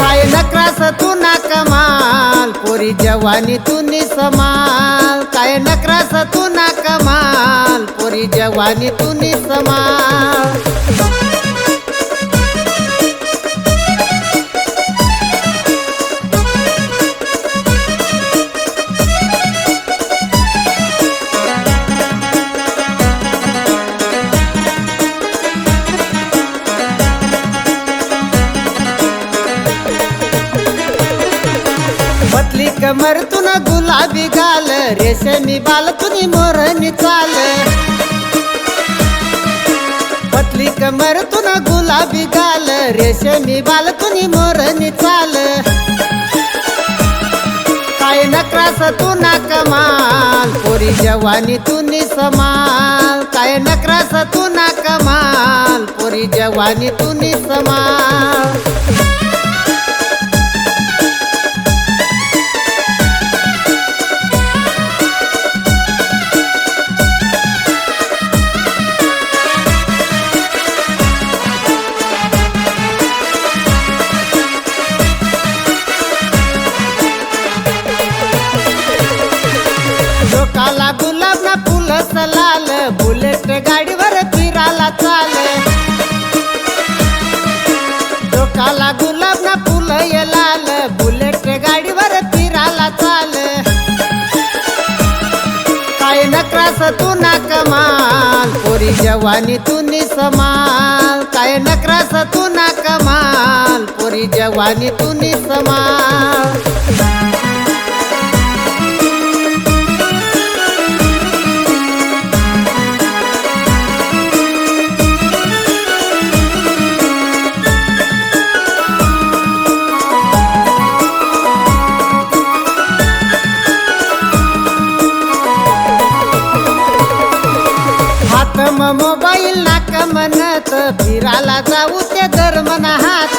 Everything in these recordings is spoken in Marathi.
काय नक्रास तू ना कमाल पोरी जवानी तू समाल. काय नकरास तू ना कमाल पोरी जवानी तुनी समाल. कमरतून तुन गुलाबी गाल रेशमी बाल तुनी मोरनी चाल. पतली कमर तुन गुलाबी गाल रेशमी बाल तुनी चाल. काय नक्रास तू ना कमाल पोरी जवानी तुनी समाल. काय नक्रास तू ना कमाल पोरी जवानी तुनी समाल. डोकाला गुलाब ना फुल लाल बुलेट गाडीवर फिराला चाल. डोकाला गुलाब ना फुल लाल बुलेट गाडीवर फिराला चाल. काय नक्रास तू ना कमाल पोरी जवानी तू समाल. काय नक्रास तू ना कमाल पोरी जवानी तू समाल. का नाक म्हणत फिराला जाऊ ते म्हणा हात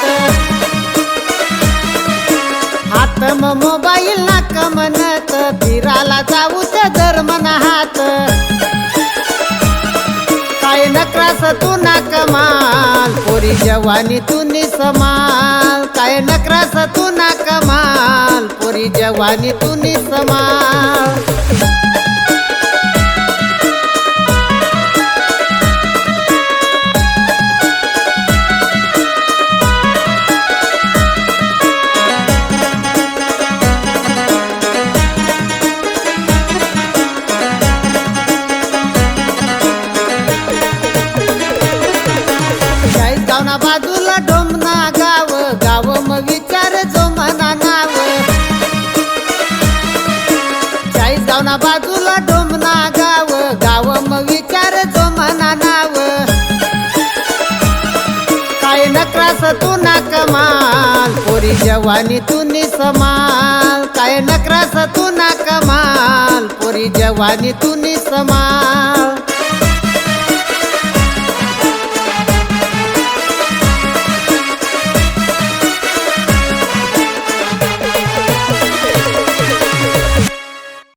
हात म मोबाईल नाका म्हणत फिराला जाऊ ते धर्मना हात काय नक्रास तू नाका माल पोरी जवानी तू समाल. काय नक्रास तू नाका माल पोरी जवानी तू समाल. बाजूला डोमना गाव गाव मग विचार जो मना नाव. चाळीस गावना बाजूला डोमना गाव गाव मग विचार जो मना नाव. काय नक्रास तू ना कमाल पोरी जवानी तू समाल. काय नक्रास तू ना कमाल पोरी जवानी तू समाल.